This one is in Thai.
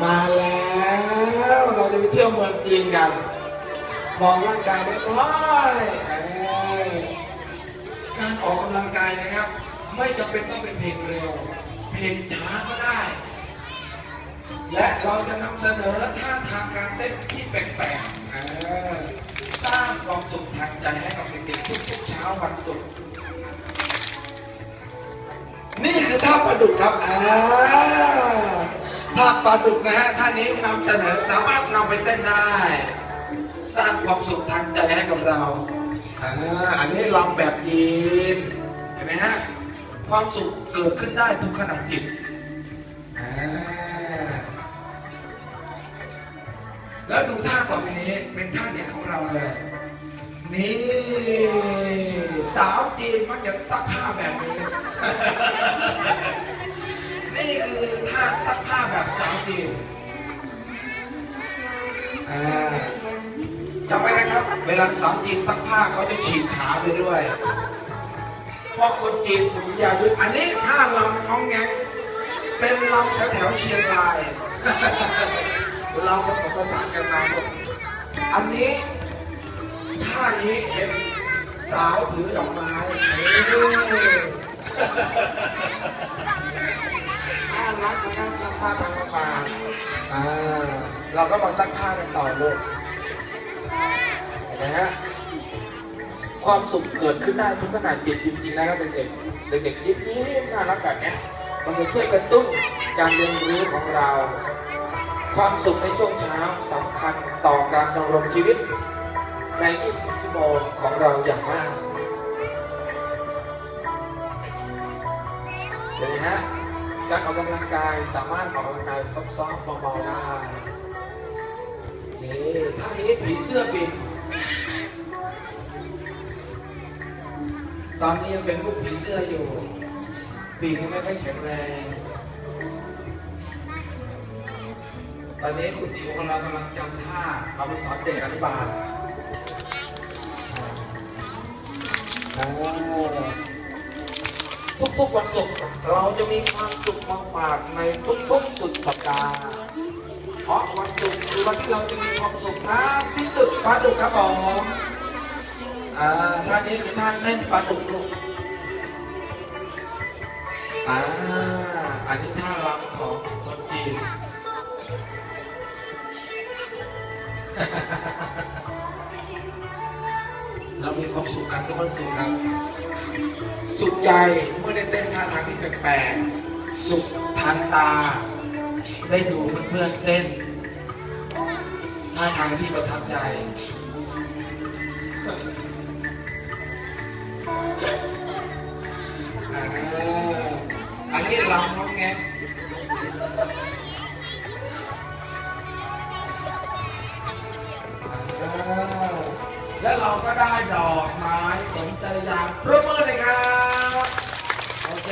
มาแล้วเราจะไปเที่ยวเมืองจีนกัน มองร่างกายได้น้อยเอ้ยการออกกำลังกายนะครับ ไม่จำเป็นต้องเป็นเพลงเร็ว เพลงช้าก็ได้ และเราจะนำเสนอท่าทางการเต้นที่แปลกๆสร้างความสุขทางใจให้กับเด็กๆทุกๆเช้าวันศุกร์นี่คือท่าปลาดุกครับอ่า ท่าปลาดุกนะฮะท่านี้นำเสนอสามารถนำไปเต้นได้ สร้างความสุขทางใจให้กับเราอ่าอันนี้ลำแบบจีนเห็นไหมฮะความสุขเกิดขึ้นได้ทุกขณะจิตอ่าแล้วดูท่าต่อไปนี้เป็นท่าเด็ดของเราเลย นี่สาวจีนมักจะซักผ้าแบบนี้ จำไว้นะครับ เวลาสาวจีนซักผ้าเขาจะฉีดขาไปด้วยเพราะคนจีนผมอยากดูอันนี้ท่าลำน้องแงงเป็นลำแถวๆเชียงรายเราผสมผสานกันมาหมดอันนี้ท่านี้เป็นสาวถือดอกไม้น่ารักนะครับทำผ้าทำผ้าอ่าเราก็มาซักผ้ากันต่อลูกเห็ นไหมฮะความสุขเกิดขึ้นได้ทุกขณะจิตจริงๆนะครับเด็กๆเด็กๆยิ้มยิ้มน่ารักแบบนี้มันจะช่วยกระตุ้นการเรียนรู้ของเรา ความสุขในช่วงเช้าสำคัญต่อการดำรงชีวิต ใน 24 ชั่วโมงของเราอย่างมากเห็นไหมฮะการออกกำลังกายสามารถออกกำลังกายซอฟต์ๆเบาๆได้นี่ท่านี้ผีเสื้อบิน ตอนนี้ยังเป็นลูกผีเสื้ออยู่ ปีกยังไม่ค่อยแข็งแรง ตอนนี้คุณติ๋วของเรากำลังจำท่าเอาสอนเด็กอนุบาลอ่าทุกๆวันศุกร์เราจะมีความสุขมาฝากในทุกๆสุดสัปดาห์เพราะวันศุกร์คือวันที่เราจะมีความสุขมากที่สุดปลาดุกครับผม อ่าท่านี้คือท่าเต้นปลาดุกลูกอ่าอันนี้ท่ารำของคนจีนเรามีความสุขกันทุกวันศุกร์ครับ สุขใจเมื่อได้เต้นท่าทางที่แปลกๆ สุขทางตา ได้ดูเพื่อนๆเต้นท่าทางที่ประทับใจ อันนี้ลำน้องแงและเราก็ได้ดอกไม้สมใจอยากประมือเลยครับ โอเค